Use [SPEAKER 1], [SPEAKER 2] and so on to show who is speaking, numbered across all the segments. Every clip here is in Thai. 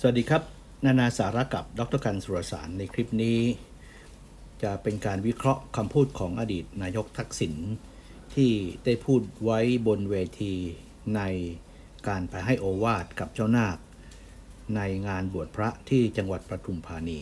[SPEAKER 1] สวัสดีครับ นานาสาระกับดรกันสุรสารในคลิปนี้ จะเป็นการวิเคราะห์คำพูดของอดีตนายกทักษิณที่ได้พูดไว้บนเวทีในการไปให้โอวาทกับเจ้านาค ในงานบวชพระที่จังหวัดปทุมธานี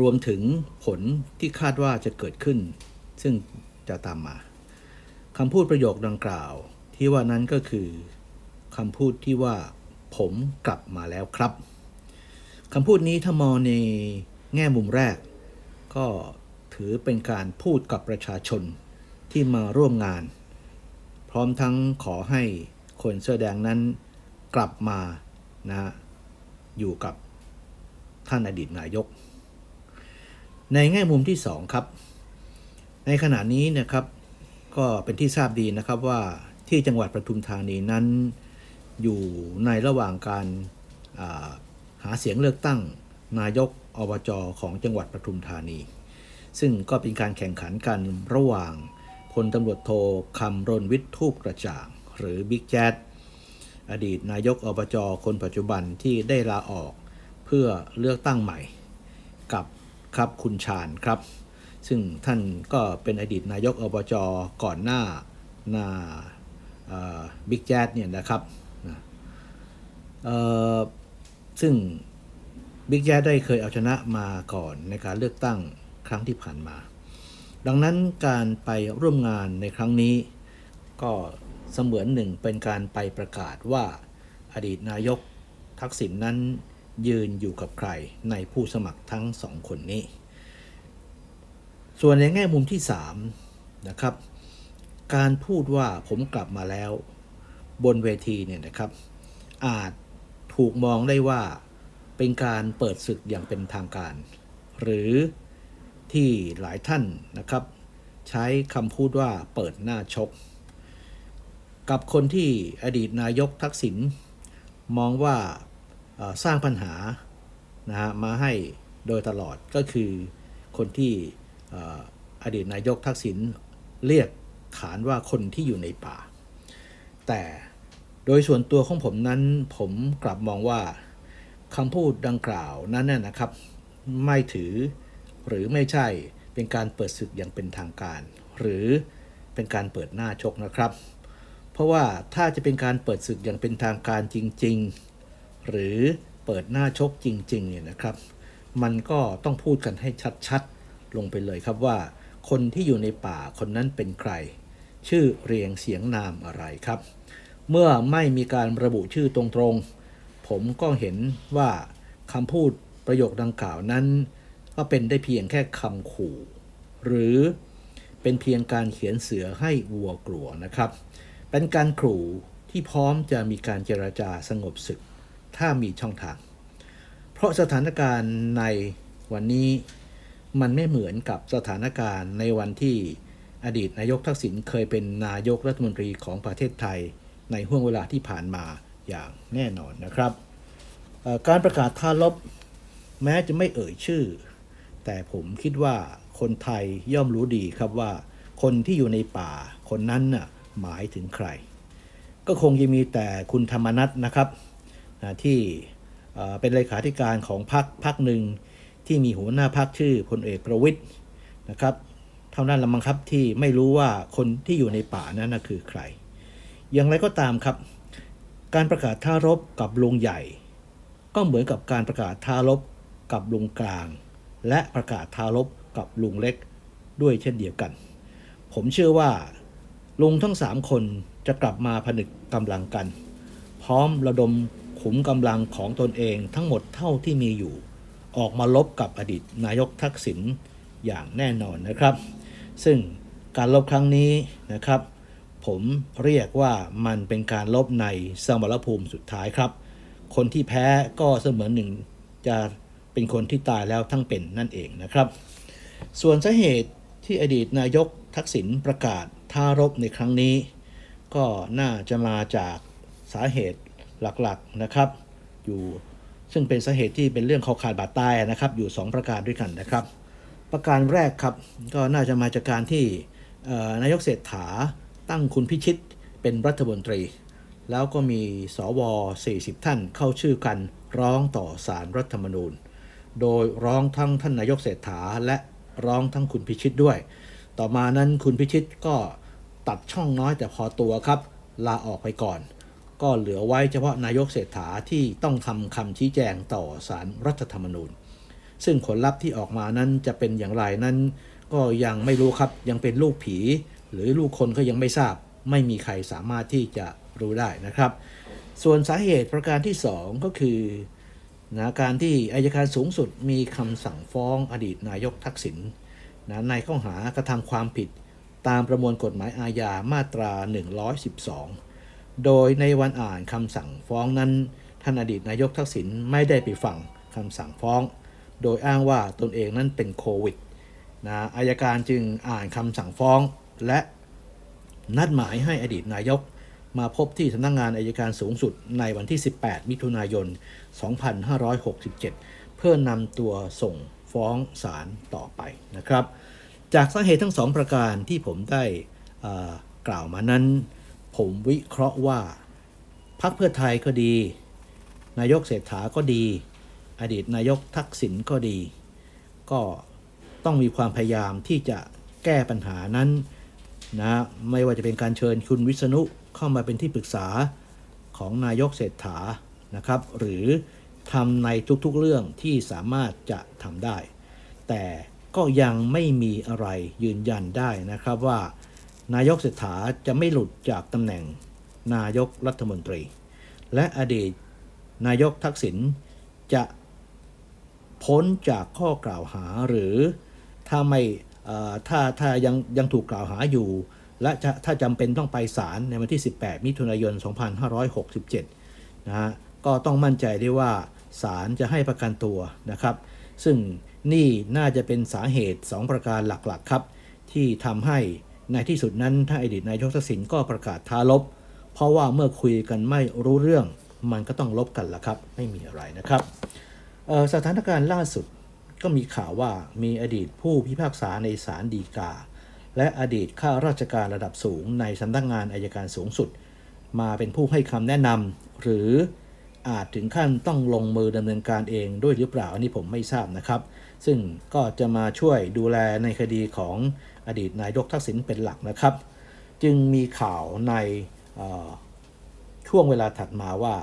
[SPEAKER 1] รวมถึงผลที่คาดว่าจะเกิดขึ้น ซึ่งจะตามมาคำพูดประโยคดังกล่าวที่ว่านั้นก็คือคำพูดที่ว่า ผมกลับมาแล้วครับคำพูดนี้ถ้ามองในแง่มุมแรก ก็ถือเป็นการพูดกับประชาชนที่มาร่วมงาน พร้อมทั้งขอให้คนเสื้อแดงนั้นกลับมานะอยู่กับท่านอดีตนายก ในแง่มุมที่สองครับ ในขณะนี้นะครับก็เป็นที่ทราบดีนะครับว่าที่จังหวัดปทุมธานีนั้น อยู่ในระหว่างการาหาเสียงเลือกตั้งนายกอบจของจังหวัดปทุมธานี ซึ่งก็เป็นการแข่งขันกันระหว่างพลตำรวจโทคำรณวิทย์ทูปกระจ่าง หรือบิ๊กแจ๊ดอดีตนายกอบจคนปัจจุบันที่ได้ลาออกเพื่อเลือกตั้งใหม่ กับครับคุณชาญครับ ซึ่งท่านก็เป็นอดีตนายกอบจก่อนหน้านาบิ๊กแจ๊ดเนี่ยนะครับ ซึ่งบิ๊กแจ๊ได้เคยเอาชนะมาก่อนในการเลือกตั้งครั้งที่ผ่านมา ดังนั้นการไปร่วมงานในครั้งนี้ ก็เสมือนหนึ่งเป็นการไปประกาศว่าอดีตนายกทักษิณนนั้นยืนอยู่กับใครในผู้สมัครทั้งสองคนนี้ ส่วนในแง่มุมที่3นะครับ การพูดว่าผมกลับมาแล้ว บนเวทีเนี่ยนะครับ อาจ ถูกมองได้ว่าเป็นการเปิดศึกอย่างเป็นทางการ หรือที่หลายท่านนะครับ ใช้คำพูดว่าเปิดหน้าชก กับคนที่อดีตนายกทักษิณมองว่าสร้างปัญหานะฮะมาให้โดยตลอดก็คือคนที่อดีตนายกทักษิณเรียกขานว่าคนที่อยู่ในป่า แต่ โดยส่วนตัวของผมนั้นผมกลับมองว่าคำพูดดังกล่าวนั้นน่ะนะครับ ไม่ถือหรือไม่ใช่เป็นการเปิดศึกอย่างเป็นทางการ หรือเป็นการเปิดหน้าชกนะครับ เพราะว่าถ้าจะเป็นการเปิดศึกอย่างเป็นทางการจริง ๆ หรือเปิดหน้าชกจริงๆเนี่ยนะครับ มันก็ต้องพูดกันให้ชัดๆ ลงไปเลยครับว่า คนที่อยู่ในป่าคนนั้นเป็นใคร ชื่อเรียงเสียงนามอะไรครับ เมื่อไม่มีการระบุชื่อตรงๆ ผมก็เห็นว่าคำพูดประโยคดังกล่าวนั้น ก็เป็นได้เพียงแค่คำขู่ หรือเป็นเพียงการเขียนเสือให้วัวกลัวนะครับ เป็นการขู่ที่พร้อมจะมีการเจรจาสงบศึก ถ้ามีช่องทาง เพราะสถานการณ์ในวันนี้มันไม่เหมือนกับสถานการณ์ในวันที่อดีตนายกทักษิณเคยเป็นนายกรัฐมนตรีของประเทศไทย ในห่วงเวลาที่ผ่านมาอย่างแน่นอนนะครับ การประกาศท่าลบแม้จะไม่เอ่ยชื่อ แต่ผมคิดว่าคนไทยย่อมรู้ดีครับว่า คนที่อยู่ในป่าคนนั้นน่ะหมายถึงใคร ก็คงจะมีแต่คุณธรรมนัทนะครับที่เป็นเลขาธิการของพรรคพรรคหนึ่งที่มีหัวหน้าพรรคชื่อพลเอกประวิทย์นะครับ เท่านั้นละมั้งครับที่ไม่รู้ว่าคนที่อยู่ในป่านั้นคือใคร อย่างไรก็ตามครับ การประกาศท่ารบกับลุงใหญ่ ก็เหมือนกับการประกาศท่ารบกับลุงกลาง และประกาศท่ารบกับลุงเล็กด้วยเช่นเดียวกัน ผมเชื่อว่าลุงทั้งสามคนจะกลับมาผนึกกำลังกัน พร้อมระดมขุมกำลังของตนเองทั้งหมดเท่าที่มีอยู่ ออกมาลบกับอดีตนายกทักษิณอย่างแน่นอนนะครับ ซึ่งการลบครั้งนี้นะครับ ผมเรียกว่ามันเป็นการลบในสมรภูมิสุดท้ายครับ คนที่แพ้ก็เสมือนหนึ่งจะเป็นคนที่ตายแล้วทั้งเป็นนั่นเองนะครับ ส่วนสาเหตุที่อดีตนายกทักษิณประกาศท่ารบในครั้งนี้ ก็น่าจะมาจากสาเหตุหลักๆนะครับ อยู่ซึ่งเป็นสาเหตุที่เป็นเรื่องเขาขาดบาดตายนะครับ อยู่ 2 ประการด้วยกันนะครับ ประการแรกครับก็น่าจะมาจากการที่นายกเศรษฐา ตั้งคุณพิชิตเป็นรัฐมนตรี แล้วก็มีสว 40 ท่านเข้าชื่อกันร้องต่อสารรัฐธรรมนูญ โดยร้องทั้งท่านนายกเศรษฐาและร้องทั้งคุณพิชิตด้วย ต่อมานั้นคุณพิชิตก็ตัดช่องน้อยแต่พอตัวครับ ลาออกไปก่อน ก็เหลือไว้เฉพาะนายกเศรษฐาที่ต้องทำคำชี้แจงต่อสารรัฐธรรมนูญ ซึ่งผลลัพธ์ที่ออกมานั้นจะเป็นอย่างไรนั้น ก็ยังไม่รู้ครับยังเป็นลูกผี หรือลูกคนก็ยังไม่ทราบ ไม่มีใครสามารถที่จะรู้ได้นะครับ ส่วนสาเหตุประการที่ 2 ก็คือนะการที่อายการสูงสุดมีคำสั่งฟ้องอดีตนายกทักษิณนะในข้อหากระทำความผิดตามประมวลกฎหมายอาญามาตรา 112 โดยในวันอ่านคำสั่งฟ้องนั้น ท่านอดีตนายกทักษิณไม่ได้ไปฟังคำสั่งฟ้อง โดยอ้างว่าตนเองนั้นเป็นโควิดนะอายการจึงอ่านคำสั่งฟ้อง และนัดหมายให้อดีตนายกมาพบที่สำนักงงานอายการสูงสุดในวันที่ 18 มิถุนายน 2567 เพื่อนำตัวส่งฟ้องศาลต่อไปนะครับ จากสาเหตุทั้งสองประการที่ผมได้กล่าวมานั้น ผมวิเคราะห์ว่าพรรคเพื่อไทยก็ดี นายกเศรษฐาก็ดี อดีตนายกทักษิณก็ดี ก็ต้องมีความพยายามที่จะแก้ปัญหานั้น นะไม่ว่าจะเป็นการเชิญคุณวิษณุเข้ามาเป็นที่ปรึกษาของนายกเศรษฐานะครับ หรือทำในทุกๆเรื่องที่สามารถจะทำได้ แต่ก็ยังไม่มีอะไรยืนยันได้นะครับว่า นายกเศรษฐาจะไม่หลุดจากตำแหน่งนายกรัฐมนตรี และอดีตนายกทักษิณจะพ้นจากข้อกล่าวหาหรือถ้าไม่ ถ้าถ้ายังยังถูกกล่าวหาอยู่ และถ้าจำเป็นต้องไปศาลในวันที่ 18 มิถุนายน 2567 นะฮะก็ต้องมั่นใจได้ว่าศาลจะให้ประกันตัวนะครับ ซึ่งนี่น่าจะเป็นสาเหตุ 2 ประการหลักๆครับ ที่ทำให้ในที่สุดนั้นถ้าอดีตนายกทักษิณก็ประกาศท้าลบ เพราะว่าเมื่อคุยกันไม่รู้เรื่อง มันก็ต้องลบกันละครับ ไม่มีอะไรนะครับสถานการณ์ล่าสุด ก็มีข่าวว่ามีอดีตผู้พิพากษาในศาลฎีกา และอดีตข้าราชการระดับสูงในสำนักงานอายการสูงสุด มาเป็นผู้ให้คำแนะนำหรืออาจถึงขั้นต้องลงมือดำเนินการเองด้วยหรือเปล่าอันนี้ผมไม่ทราบนะครับ ซึ่งก็จะมาช่วยดูแลในคดีของอดีตนายกทักษิณเป็นหลักนะครับ จึงมีข่าวในช่วงเวลาถัดมาว่า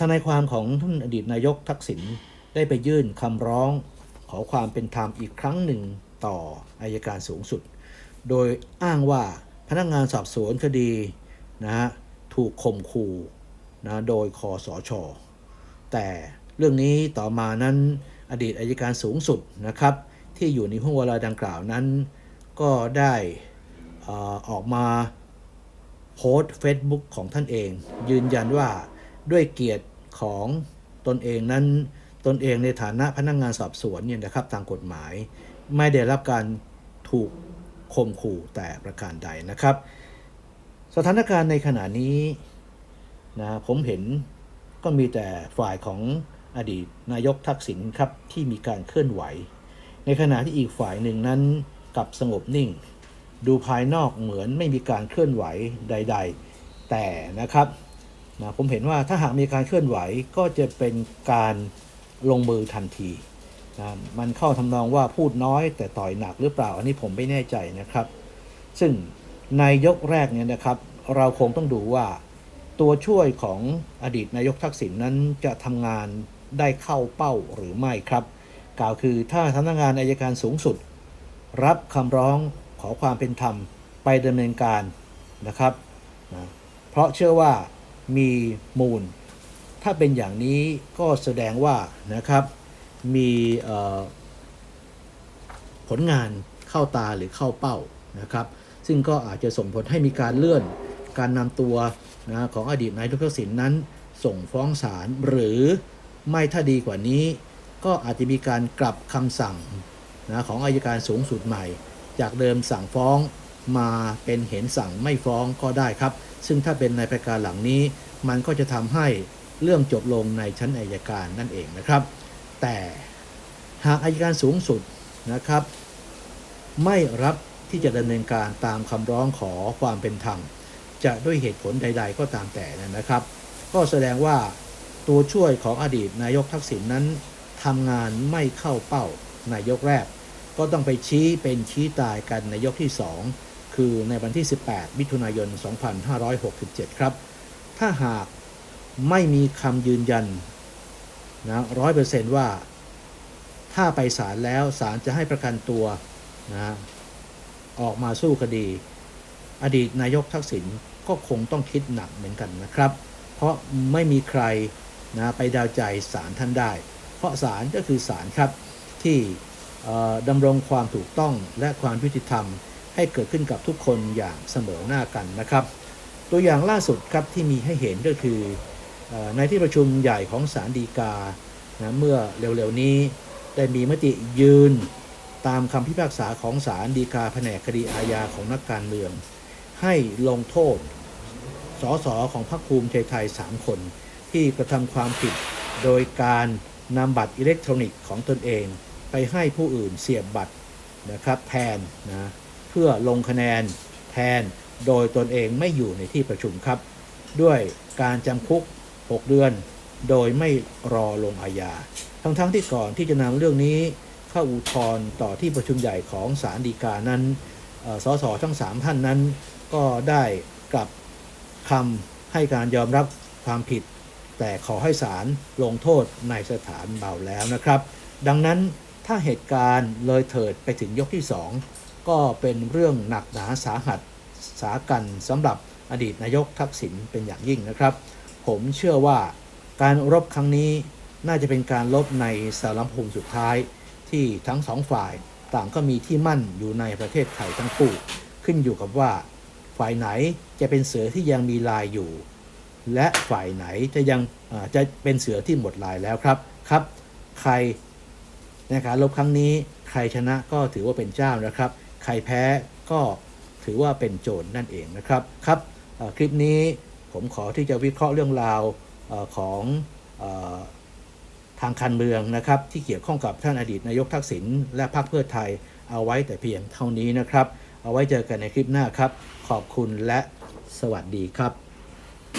[SPEAKER 1] ทนายความของท่านอดีตนายกทักษิณ ได้ไปยื่นคำร้องขอความเป็นธรรมอีกครั้งหนึ่งต่ออายการสูงสุด โดยอ้างว่าพนักงานสอบสวนคดีนะฮะถูกข่มขู่นะโดยคอสชแต่เรื่องนี้ต่อมานั้นอดีตอายการสูงสุดนะครับ ที่อยู่ในห่วงเวลาดังกล่าวนั้น ก็ได้ออกมาโพสต์ Facebook ของท่านเอง ยืนยันว่าด้วยเกียรติของตนเองนั้น ตนเองในฐานะพนักงงานสอบสวนเนี่ยนะครับตามกฎหมาย ไม่ได้รับการถูกข่มขู่แต่ประการใดนะครับ สถานการณ์ในขณะนี้นะผมเห็นก็มีแต่ฝ่ายของอดีตนายกทักษิณครับที่มีการเคลื่อนไหว ในขณะที่อีกฝ่ายหนึ่งนั้นกลับสงบนิ่ง ดูภายนอกเหมือนไม่มีการเคลื่อนไหวใด ๆ แต่นะครับนะผมเห็นว่าถ้าหากมีการเคลื่อนไหวก็จะเป็นการ ลงมือทันทีนะมันเข้าทำนองว่าพูดน้อยแต่ต่อยหนักหรือเปล่า อันนี้ผมไม่แน่ใจนะครับ ซึ่งในยกแรกเนี่ยนะครับ เราคงต้องดูว่า ตัวช่วยของอดีตนายกทักษิณนนั้นจะทำงานได้เข้าเป้าหรือไม่ครับ กล่าวคือถ้าสำนักงานอายการสูงสุด รับคำร้องขอความเป็นธรรมไปดำเนินการนะครับนะเพราะเชื่อว่ามีมูล ถ้าเป็นอย่างนี้ก็แสดงว่านะครับมีผลงานเข้าตาหรือเข้าเป้านะครับ ซึ่งก็อาจจะส่งผลให้มีการเลื่อนการนำตัวนะของอดีตนายกทักษิณนนั้น ส่งฟ้องศาลหรือไม่ถ้าดีกว่านี้ ก็อาจจะมีการกลับคำสั่งนะของอายการสูงสุดใหม่ จากเดิมสั่งฟ้องมาเป็นเห็นสั่งไม่ฟ้องก็ได้ครับ ซึ่งถ้าเป็นในประการหลังนี้ มันก็จะทำให้ เรื่องจบลงในชั้นอายการนั่นเองนะครับ แต่หากอายการสูงสุดนะครับ ไม่รับที่จะดำเนินการตามคำร้องขอความเป็นธรรม จะด้วยเหตุผลใด ๆ ก็ตามแต่นะครับ ก็แสดงว่าตัวช่วยของอดีตนายกทักษิณนนั้นทำงานไม่เข้าเป้านายกแรก ก็ต้องไปชี้เป็นชี้ตายกันในยกที่ 2 คือในวันที่ 18 มิถุนายน 2567 ครับ ถ้าหาก ไม่มีคำยืนยันนะร้อยเปอร์เซนต์ว่า ถ้าไปศาลแล้วศาลจะให้ประกันตัวนะออกมาสู้คดี อดีตนายกทักษิณก็คงต้องคิดหนักเหมือนกันนะครับ เพราะไม่มีใครนะไปดาวใจศาลท่านได้ เพราะศาลก็คือศาลครับที่ดำรงความถูกต้องและความยุติธรรมให้เกิดขึ้นกับทุกคนอย่างเสมอหน้ากันนะครับ ตัวอย่างล่าสุดครับที่มีให้เห็นก็คือ ในที่ประชุมใหญ่ของศาลฎีกานะเมื่อเร็วๆนี้ได้มีมติยืนตามคำพิพากษาของศาลฎีกาแผนกคดีอาญาของนักการเมือง ให้ลงโทษสสของพรรคภูมิใจไทย 3 คน ที่กระทำความผิด โดยการนำบัตรอิเล็กทรอนิกส์ของตนเอง ไปให้ผู้อื่นเสียบบัตรนะครับแทนนะเพื่อลงคะแนนแทนโดยตนเองไม่อยู่ในที่ประชุมครับ ด้วยการจำคุก 6 เดือน โดยไม่รอลงอาญา ทั้งๆทที่ก่อนที่จะนำเรื่องนี้เข้าอุทธรณ์ต่อที่ประชุมใหญ่ของศาลฎีกานั้นสสทั้ง 3 ท่านนั้น ก็ได้กลับคำให้การยอมรับความผิด แต่ขอให้ศาลลงโทษในสถานเบาแล้วนะครับ ดังนั้นถ้าเหตุการณ์เลยเถิดไปถึงยกที่ 2 ก็เป็นเรื่องหนักหนาสาหัสสากันสำหรับอดีตนายกทักษิณเป็นอย่างยิ่งนะครับ ผมเชื่อว่าการรบครั้งนี้น่าจะเป็นการลบในสารภูมิสุดท้าย ที่ทั้งสองฝ่ายต่างก็มีที่มั่นอยู่ในประเทศไทยทั้งคู่ ขึ้นอยู่กับว่า ฝ่ายไหนจะเป็นเสือที่ยังมีลายอยู่ และฝ่ายไหนจะยังจะเป็นเสือที่หมดลายแล้วครับครับ ใครนการลบครั้งนี้ใครชนะก็ถือว่าเป็นเจ้านะครับ ใครแพ้ก็ถือว่าเป็นโจรนั่นเองนะครับครับคลิปนี้ ผมขอที่จะวิเคราะห์เรื่องราวอของอทางการเมืองนะครับ ที่เกี่ยวข้องกับท่านอดีตนายกทักษิณและพรรคเพื่อไทยเอาไว้แต่เพียงเท่านี้นะครับ เอาไว้เจอกันในคลิปหน้าครับ ขอบคุณและสวัสดีครับ